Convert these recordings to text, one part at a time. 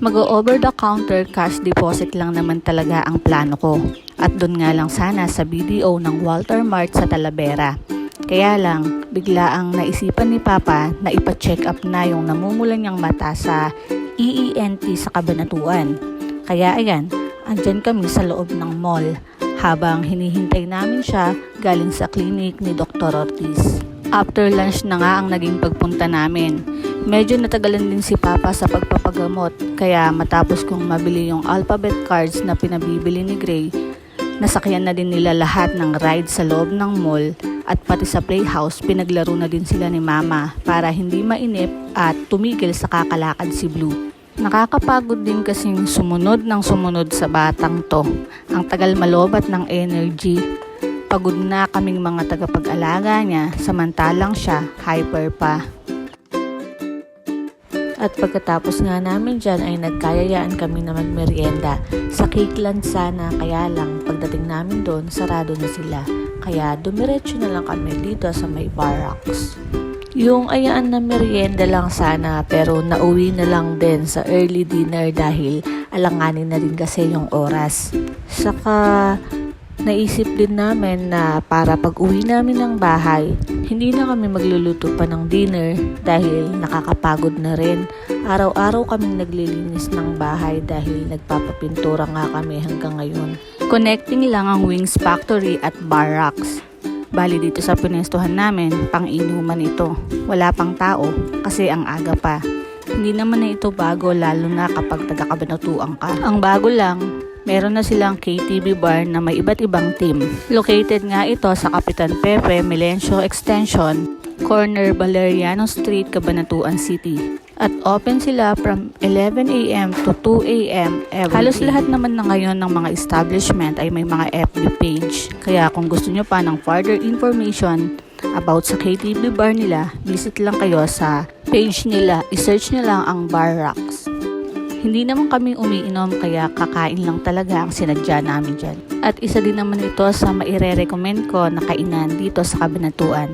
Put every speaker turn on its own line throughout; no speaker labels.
Mag-over the counter cash deposit lang naman talaga ang plano ko. At doon nga lang sana sa BDO ng Walter Mart sa Talavera. Kaya lang, bigla ang naisipan ni Papa na ipa-check up na yung namumula niyang mata sa EENT sa kabanatuan. Kaya ayan, andyan kami sa loob ng mall habang hinihintay namin siya galing sa clinic ni Dr. Ortiz. After lunch na nga ang naging pagpunta namin. Medyo natagalan din si Papa sa pagpapagamot kaya matapos kong mabili yung alphabet cards na pinabibili ni Gray, nasakyan na din nila lahat ng ride sa loob ng mall at pati sa playhouse pinaglaro na din sila ni Mama para hindi mainip at tumigil sa kakalakad si Blue. Nakakapagod din kasing sumunod ng sumunod sa batang to. Ang tagal malobat ng energy. Pagod na kaming mga tagapag-alaga niya samantalang siya hyper pa. At pagkatapos nga namin dyan ay nagkayayaan kami na magmerienda. Sa Cakeland sana, kaya lang pagdating namin doon, sarado na sila. Kaya dumiretso na lang kami dito sa may barracks. Yung ayaan na merienda lang sana pero nauwi na lang din sa early dinner dahil alanganin na din kasi yung oras. Saka naisip din namin na para pag uwi namin ng bahay, hindi na kami magluluto pa ng dinner dahil nakakapagod na rin. Araw-araw kaming naglilinis ng bahay dahil nagpapapintura nga kami hanggang ngayon. Connecting lang ang Wings Factory at Barracks. Bali dito sa pinestuhan namin, pang inuman ito. Wala pang tao kasi ang aga pa. Hindi naman na ito bago lalo na kapag taga-kabanatuan ka. Ang bago lang, meron na silang KTV bar na may iba't ibang team. Located nga ito sa Kapitan Pepe Melencio Extension, corner Valeriano Street, Cabanatuan City. At open sila from 11 a.m. to 2 a.m. every Halos
day.
lahat naman na ngayon ng mga establishment ay may mga FB page. Kaya kung gusto nyo pa ng further information about sa KTV bar nila, visit lang kayo sa page nila. I-search nyo lang ang Bar Rocks. Hindi naman kami umiinom kaya kakain lang talaga ang sinadya namin dyan. At isa din naman ito sa maire-recommend ko na kainan dito sa Kabanatuan.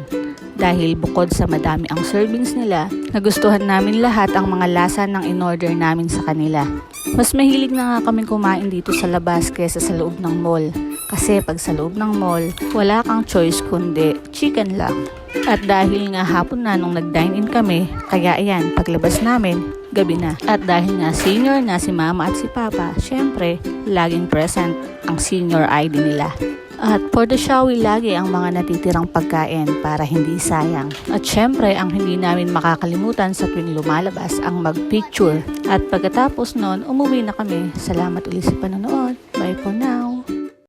Dahil bukod sa madami ang servings nila, nagustuhan namin lahat ang mga lasa ng in-order namin sa kanila. Mas mahilig na nga kami kumain dito sa labas kaysa sa loob ng mall. Kasi pag sa loob ng mall, wala kang choice kundi chicken lang. At dahil nga hapon na nung nag-dine-in kami, kaya ayan, paglabas namin, gabi na. At dahil nga senior na si mama at si papa, syempre, laging present ang senior ID nila. At for the shawi lagi ang mga natitirang pagkain para hindi sayang. At syempre, ang hindi namin makakalimutan sa tuwing lumalabas ang mag-picture. At pagkatapos nun, umuwi na kami. Salamat ulit sa panonood. Bye for now.